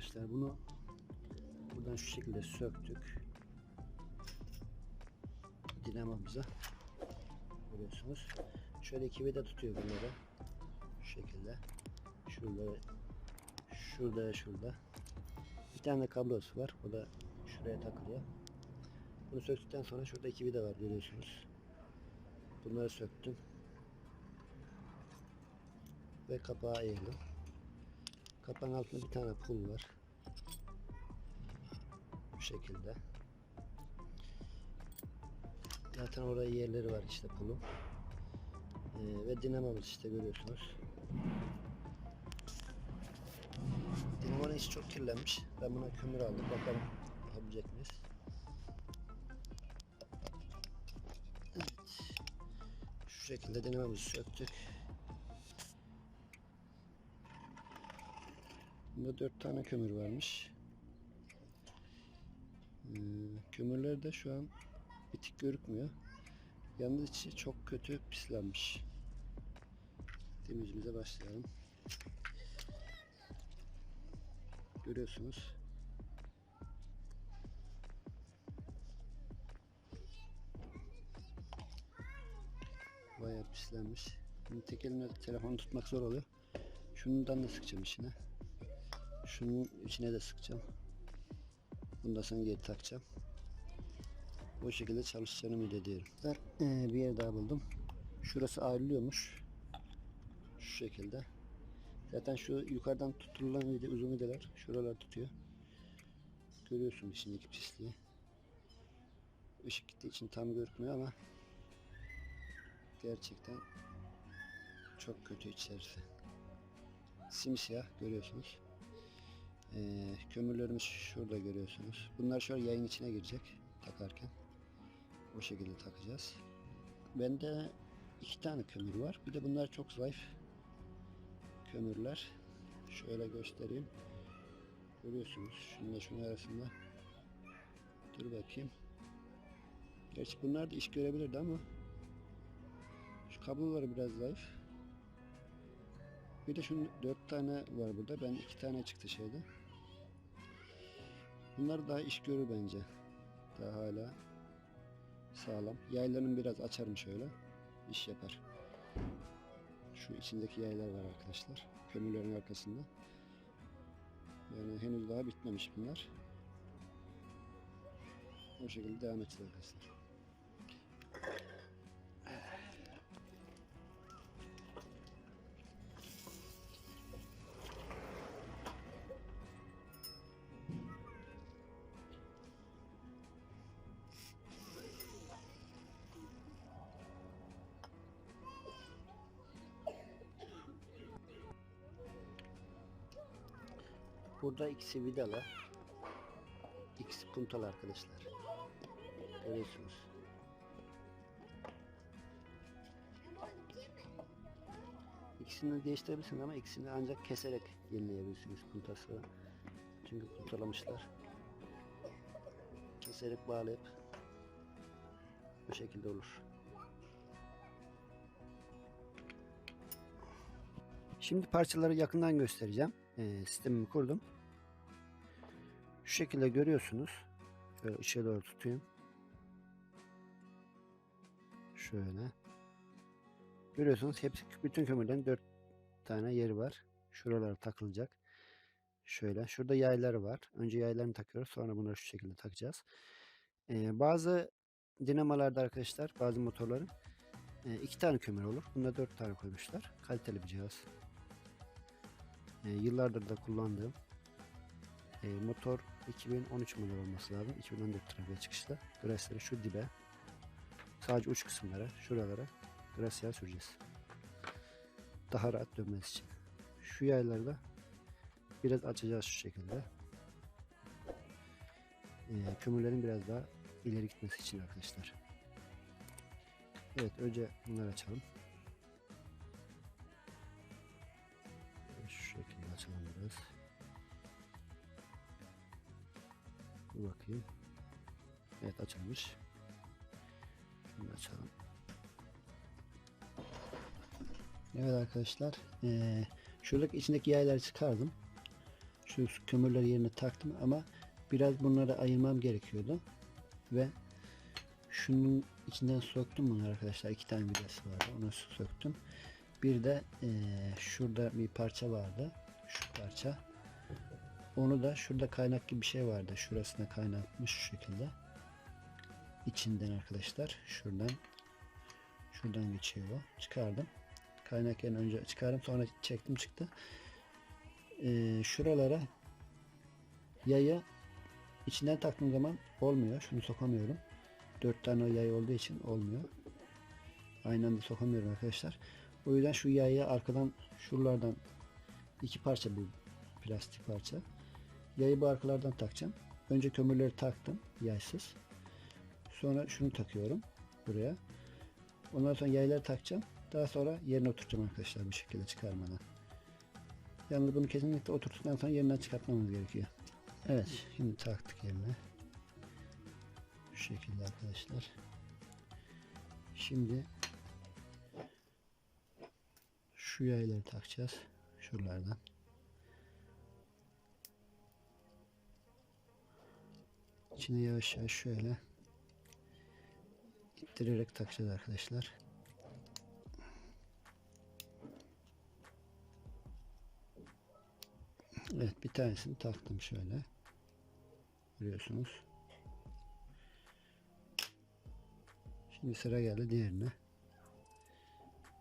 Arkadaşlar bunu buradan şu şekilde söktük. Dinamamıza görüyorsunuz. Şöyle iki vida tutuyor bunları. Şu şekilde. Şurada şurada şurada. Bir tane kablosu var. O da şuraya takılıyor. Bunu söktükten sonra şurada iki vida var görüyorsunuz. Bunları söktüm. Ve kapağı eğildim. Kapağın altında bir tane pul var. Bu şekilde. Zaten orada yerleri var işte pulun. Ee, ve dinamomuz işte görüyorsunuz. Dinamonun içi çok kirlenmiş. Ben buna kömür aldım. Bakalım yapabilecek miyiz? Evet. Şu şekilde dinamomuzu söktük. Bunda dört tane kömür varmış. Ee, kömürler de şu an bitik görükmüyor. Yalnız içi çok kötü pislenmiş. Temizliğimize başlayalım. Görüyorsunuz. Bayağı pislenmiş. Tek elimle telefonu tutmak zor oluyor. Şundan da sıkacağım içine. Şunun içine de sıkacağım. Bunu da sonra geri takacağım. Bu şekilde çalışacağını ümit ediyorum. Eee, bir yer daha buldum. Şurası ayrılıyormuş. Şu şekilde. Zaten şu yukarıdan tutulan vide, uzun videler şuralar tutuyor. Görüyorsun içindeki pisliği. Işık gittiği için tam görükmüyor ama gerçekten çok kötü içerisi. Simsiyah görüyorsunuz. Ee, kömürlerimiz şurada görüyorsunuz. Bunlar şöyle yayın içine girecek takarken. O şekilde takacağız. Bende iki tane kömür var. Bir de bunlar çok zayıf kömürler. Şöyle göstereyim. Görüyorsunuz. Şununla şunun arasında. Dur bakayım. Gerçi bunlar da iş görebilirdi ama şu kabloları biraz zayıf. Bir de şunun dört tane var burada. Ben iki tane çıktı şeyde. Bunlar daha iş görür bence. Daha hala sağlam. Yaylarını biraz açarım şöyle. İş yapar. Şu içindeki yaylar var arkadaşlar. Kömürlerin arkasında. Yani henüz daha bitmemiş bunlar. O şekilde devam edeceğiz arkadaşlar. Burada ikisi vidalı. İkisi puntalı arkadaşlar. Görüyorsunuz. İkisini de değiştirebilirsiniz ama ikisini ancak keserek yenileyebilirsiniz puntası. Çünkü puntalamışlar. Keserek bağlayıp bu şekilde olur. Şimdi parçaları yakından göstereceğim. Ee, sistemimi kurdum. Şu şekilde görüyorsunuz. Şöyle içe doğru tutayım. Şöyle. Görüyorsunuz hepsi bütün kömürlerin 4 tane yeri var. Şuralara takılacak. Şöyle. Şurada yayları var. Önce yaylarını takıyoruz. Sonra bunları şu şekilde takacağız. Ee, bazı dinamolarda arkadaşlar bazı motorların e, iki tane kömür olur. Bunda dört tane koymuşlar. Kaliteli bir cihaz. E, yıllardır da kullandığım e, motor 2013 model olması lazım. 2014 trafiğe çıkışta. Grasları şu dibe sadece uç kısımlara, şuralara gras yağı süreceğiz. Daha rahat dönmesi için. Şu yayları da biraz açacağız şu şekilde. E, kömürlerin biraz daha ileri gitmesi için arkadaşlar. Evet önce bunları açalım. Bakayım. Evet açılmış. Şunu açalım. Evet arkadaşlar. Ee, şuradaki içindeki yayları çıkardım. Şu kömürleri yerine taktım ama biraz bunları ayırmam gerekiyordu. Ve şunun içinden söktüm bunları arkadaşlar. iki tane vidası vardı. Onu söktüm. Bir de eee, şurada bir parça vardı. Şu parça. Onu da şurada kaynak gibi bir şey vardı. Şurasına kaynatmış şu şekilde. İçinden arkadaşlar. Şuradan. Şuradan geçiyor o. Çıkardım. Kaynak yerine önce çıkardım. Sonra çektim çıktı. Eee, şuralara yayı içinden taktığım zaman olmuyor. Şunu sokamıyorum. Dört tane yay olduğu için olmuyor. Aynı anda sokamıyorum arkadaşlar. O yüzden şu yayı arkadan şuralardan iki parça bu plastik parça. Yayı bu arkalardan takacağım. Önce kömürleri taktım yaysız. Sonra şunu takıyorum buraya. Ondan sonra yayları takacağım. Daha sonra yerine oturtacağım arkadaşlar bu şekilde çıkarmadan. Yalnız bunu kesinlikle oturttuktan sonra yerinden çıkartmamız gerekiyor. Evet şimdi taktık yerine. Şu şekilde arkadaşlar. Şimdi şu yayları takacağız. Şuralardan. İçine yavaş yavaş şöyle ittirerek takacağız arkadaşlar. Evet bir tanesini taktım şöyle. Görüyorsunuz. Şimdi sıra geldi diğerine.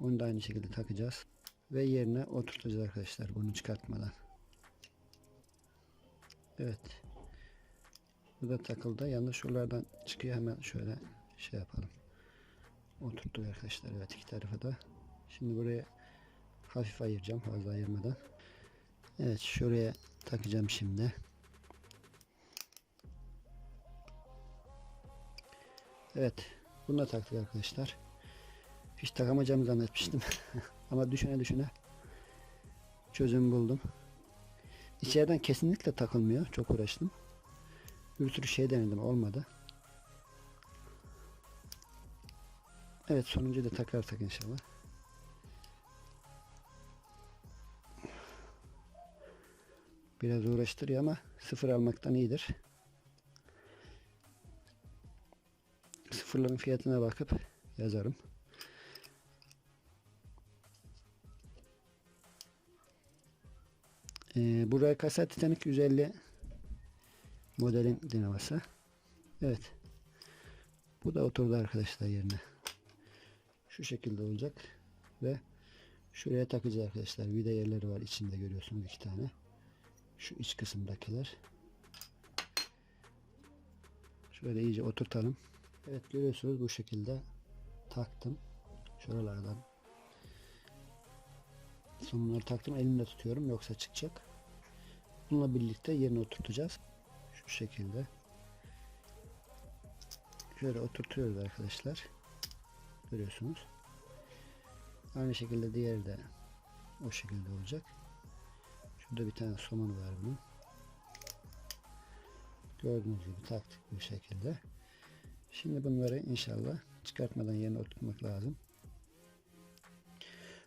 Onu da aynı şekilde takacağız. Ve yerine oturtacağız arkadaşlar bunu çıkartmadan. Evet. Bu da takıldı. Yalnız şuralardan çıkıyor hemen şöyle şey yapalım. Oturttuk arkadaşlar. Evet iki tarafa da. Şimdi buraya hafif ayıracağım fazla ayırmadan. Evet şuraya takacağım şimdi. Evet. Bunu da taktık arkadaşlar. Hiç takamayacağımı zannetmiştim. Ama düşüne düşüne çözüm buldum. İçeriden kesinlikle takılmıyor. Çok uğraştım. Bir sürü şey denedim. Olmadı. Evet sonuncuyu da takarsak inşallah. Biraz uğraştırıyor ama sıfır almaktan iyidir. Sıfırların fiyatına bakıp yazarım. Ee, bu RKS Titanic 150 modelin dinaması. Evet. Bu da oturdu arkadaşlar yerine. Şu şekilde olacak ve şuraya takacağız arkadaşlar. Vida yerleri var içinde görüyorsunuz iki tane. Şu iç kısımdakiler. Şöyle iyice oturtalım. Evet görüyorsunuz bu şekilde taktım. Şuralardan. Sonları taktım elimle tutuyorum yoksa çıkacak. Bununla birlikte yerine oturtacağız. Şu şekilde. Şöyle oturtuyoruz arkadaşlar. Görüyorsunuz. Aynı şekilde diğeri de o şekilde olacak. Şurada bir tane somun var bunun. Gördüğünüz gibi taktık bu şekilde. Şimdi bunları inşallah çıkartmadan yerine oturtmak lazım.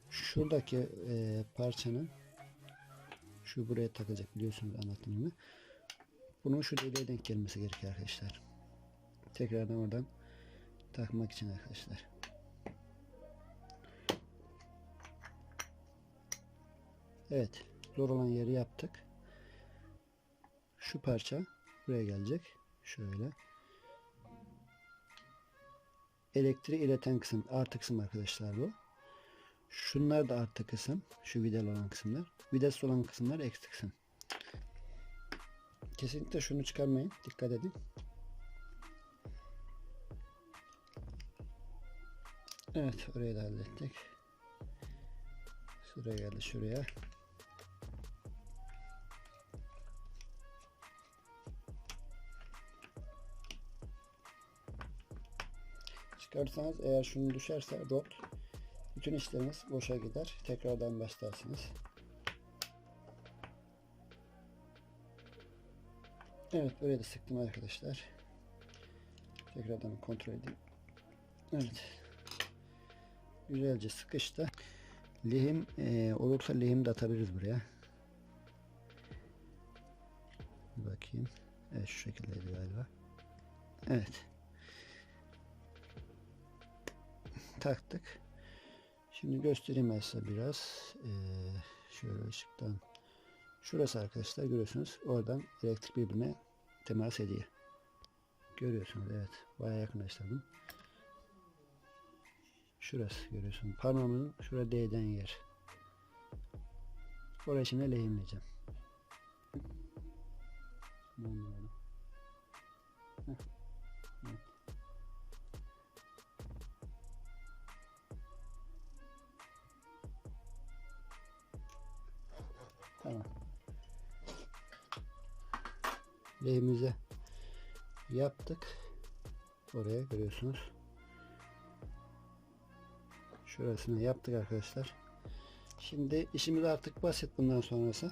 Şuradaki e, parçanın şu buraya takacak biliyorsunuz anlatımını. Bunun şu deliğe denk gelmesi gerekiyor arkadaşlar. Tekrardan oradan takmak için arkadaşlar. Evet. Zor olan yeri yaptık. Şu parça buraya gelecek. Şöyle. Elektriği ileten kısım artı kısım arkadaşlar bu. Şunlar da artı kısım. Şu vidalı olan kısımlar. Vidası olan kısımlar eksi kısım. Kesinlikle şunu çıkarmayın. Dikkat edin. Evet orayı da hallettik. Şuraya geldi şuraya. Çıkarsanız eğer şunu düşerse rot bütün işleriniz boşa gider. Tekrardan başlarsınız. Evet buraya da sıktım arkadaşlar. Tekrardan kontrol edeyim. Evet. Güzelce sıkıştı. Lehim e, olursa lehim de atabiliriz buraya. Bakayım. Evet şu şekildeydi galiba. Evet. Taktık. Şimdi göstereyim ben biraz. Ee, şöyle ışıktan. Şurası arkadaşlar görüyorsunuz. Oradan elektrik birbirine temas ediyor. Görüyorsunuz evet. Bayağı yakınlaştırdım. Şurası görüyorsun. Parmağımın şurada değden yer. Oraya şimdi lehimleyeceğim. Anlıyorum. Lehimizi yaptık. Oraya görüyorsunuz. Şurasını yaptık arkadaşlar. Şimdi işimiz artık basit bundan sonrası.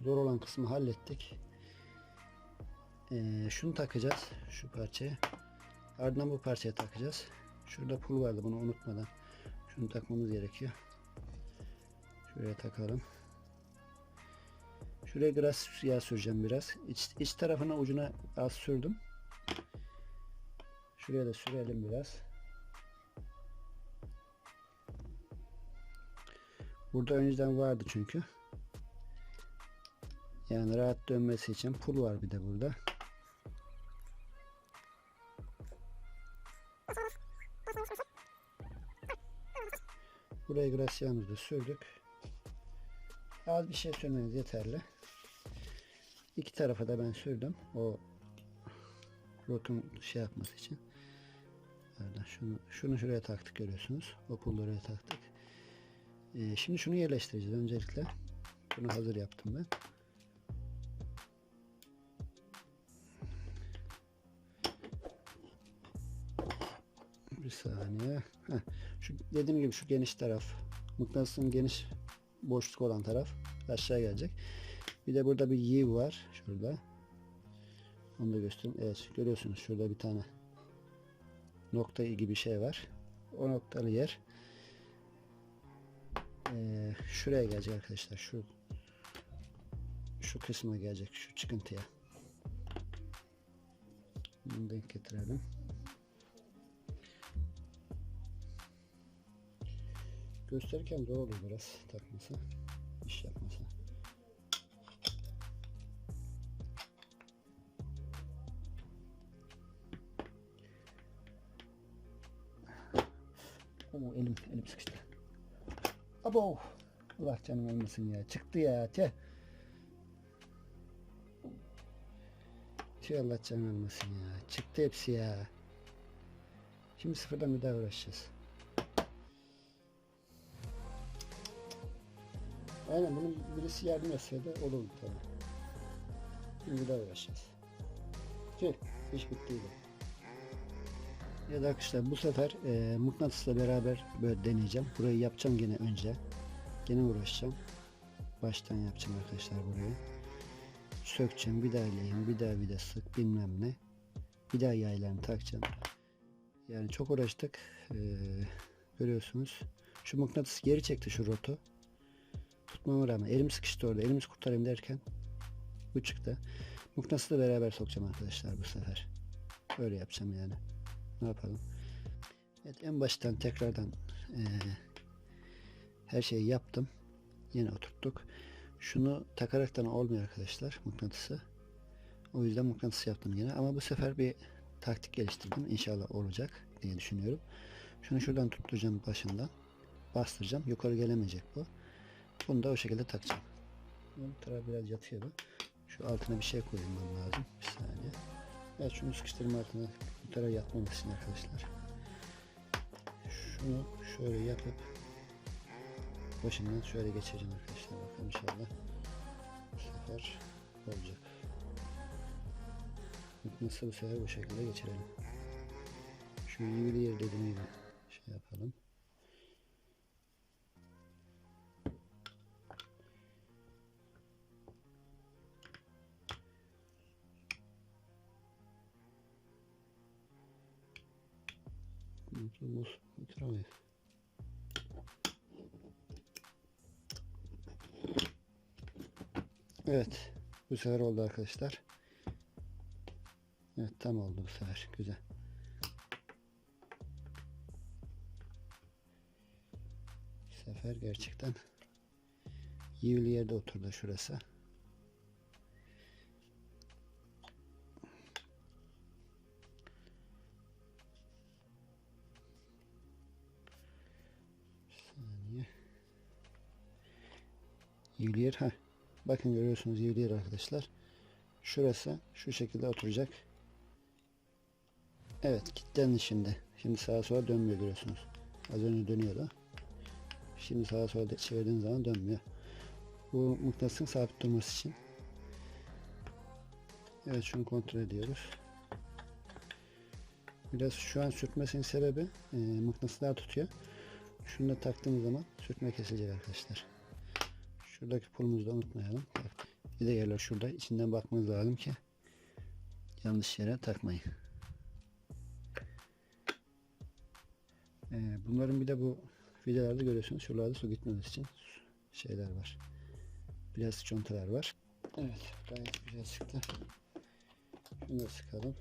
Zor olan kısmı hallettik. Ee, şunu takacağız. Şu parçaya. Ardından bu parçaya takacağız. Şurada pul vardı bunu unutmadan. Şunu takmamız gerekiyor. Şuraya takalım. Şuraya biraz yağ süreceğim biraz. İç, iç tarafına ucuna az sürdüm. Şuraya da sürelim biraz. Burada önceden vardı çünkü. Yani rahat dönmesi için pul var bir de burada. Buraya biraz yağımızı sürdük. Az bir şey sürmeniz yeterli. İki tarafa da ben sürdüm. O rotun şey yapması için. Nereden? Şunu, şunu şuraya taktık görüyorsunuz. O pulları oraya taktık. Ee, şimdi şunu yerleştireceğiz öncelikle. Bunu hazır yaptım ben. Bir saniye. Heh. Şu dediğim gibi şu geniş taraf, mıknatısın geniş boşluk olan taraf aşağı gelecek. Bir de burada bir yiv var şurada. Onu da göstereyim. Evet görüyorsunuz şurada bir tane nokta gibi şey var. O noktalı yer ee, şuraya gelecek arkadaşlar. Şu şu kısma gelecek. Şu çıkıntıya. Bunu denk getirelim. Gösterirken zor oluyor biraz takması. Oo, elim elim sıkıştı. Abo. Allah canım olmasın ya. Çıktı ya. Tüh. Tüh Allah canım olmasın ya. Çıktı hepsi ya. Şimdi sıfırdan bir daha uğraşacağız. Aynen bunun birisi yardım etseydi olurdu tabii. Şimdi bir daha uğraşacağız. Tüh. iş bittiydi. Da arkadaşlar bu sefer e, mıknatısla beraber böyle deneyeceğim. Burayı yapacağım gene önce. Gene uğraşacağım. Baştan yapacağım arkadaşlar burayı. Sökeceğim, bir daha ilayım, bir daha vida sık bilmem ne. Bir daha yaylarını takacağım. Yani çok uğraştık. Ee, görüyorsunuz. Şu mıknatıs geri çekti şu rotu. Tutmama rağmen elim sıkıştı orada. Elimiz kurtarayım derken bu çıktı. Mıknatısla beraber sokacağım arkadaşlar bu sefer. Öyle yapacağım yani. Ne yapalım? Evet en baştan tekrardan e, her şeyi yaptım. Yine oturttuk. Şunu takaraktan olmuyor arkadaşlar mıknatısı. O yüzden mıknatıs yaptım yine. Ama bu sefer bir taktik geliştirdim. İnşallah olacak diye düşünüyorum. Şunu şuradan tutturacağım başından. Bastıracağım. Yukarı gelemeyecek bu. Bunu da o şekilde takacağım. Bu taraf biraz yatıyor bu. Şu altına bir şey koymam lazım. Bir saniye. Evet şunu sıkıştırma altına bu tarafa yatmamak için arkadaşlar. Şunu şöyle yapıp başından şöyle geçeceğim arkadaşlar. Bakalım inşallah bu sefer olacak. Nasıl bu sefer bu şekilde geçirelim. Şu yivili yer dediğim gibi Evet. Bu sefer oldu arkadaşlar. Evet tam oldu bu sefer. Güzel. Bu sefer gerçekten iyi yerde oturdu şurası. Bir saniye. Yivliyer ha. Bakın görüyorsunuz yivliyer arkadaşlar. Şurası şu şekilde oturacak. Evet kilitlendi şimdi. Şimdi sağa sola dönmüyor görüyorsunuz. Az önce dönüyordu. Şimdi sağa sola çevirdiğiniz zaman dönmüyor. Bu mıknatısın sabit durması için. Evet şunu kontrol ediyoruz. Biraz şu an sürtmesinin sebebi e, mıknatıs daha tutuyor. Şunu da taktığımız zaman sürtme kesilecek arkadaşlar. Şuradaki pulumuzu da unutmayalım. Bir de yerler şurada. İçinden bakmanız lazım ki yanlış yere takmayın. Ee, bunların bir de bu vidalarda görüyorsunuz. Şuralarda su gitmemesi için şeyler var. Biraz contalar var. Evet gayet güzel çıktı. Şunu da sıkalım.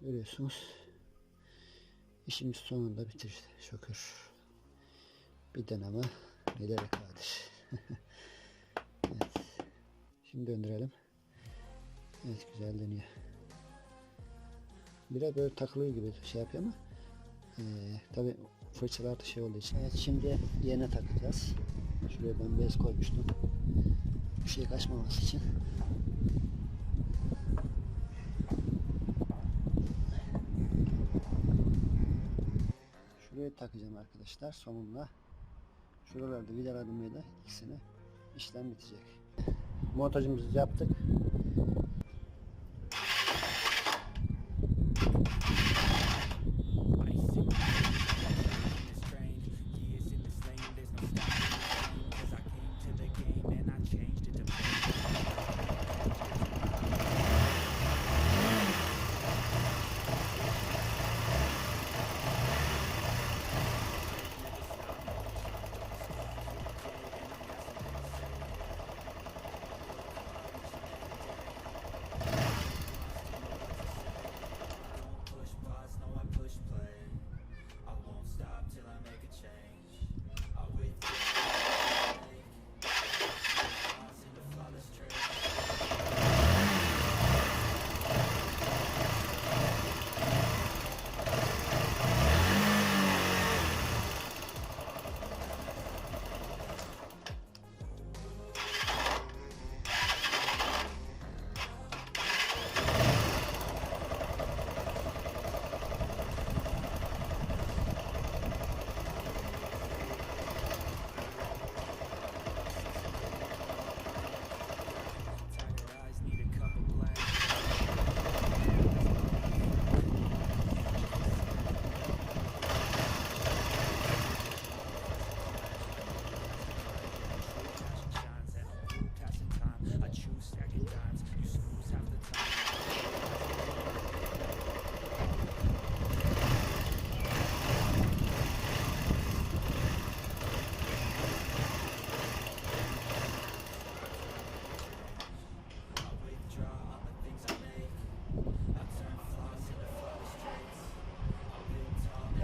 Görüyorsunuz. İşimiz sonunda bitirdi. Şükür. Bir deneme nelere kadir. evet. Şimdi döndürelim. Evet güzel dönüyor. Biraz böyle takılıyor gibi şey yapıyor ama ee, tabi fırçalar da şey olduğu için. Evet şimdi yerine takacağız. Şuraya ben bez koymuştum. Bir şey kaçmaması için. Şuraya takacağım arkadaşlar sonunda. Şuralarda vidaladım da ikisini işlem bitecek. Montajımızı yaptık.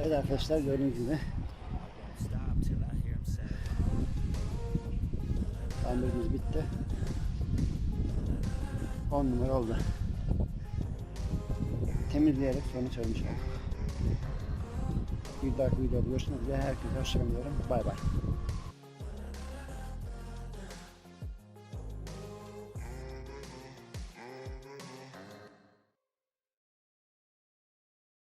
Evet arkadaşlar gördüğünüz gibi tamirimiz bitti. 10 numara oldu. Temizleyerek sonuç almış olduk. Bir dahaki videoda görüşmek üzere. Herkese hoşçakalın. Bay bay.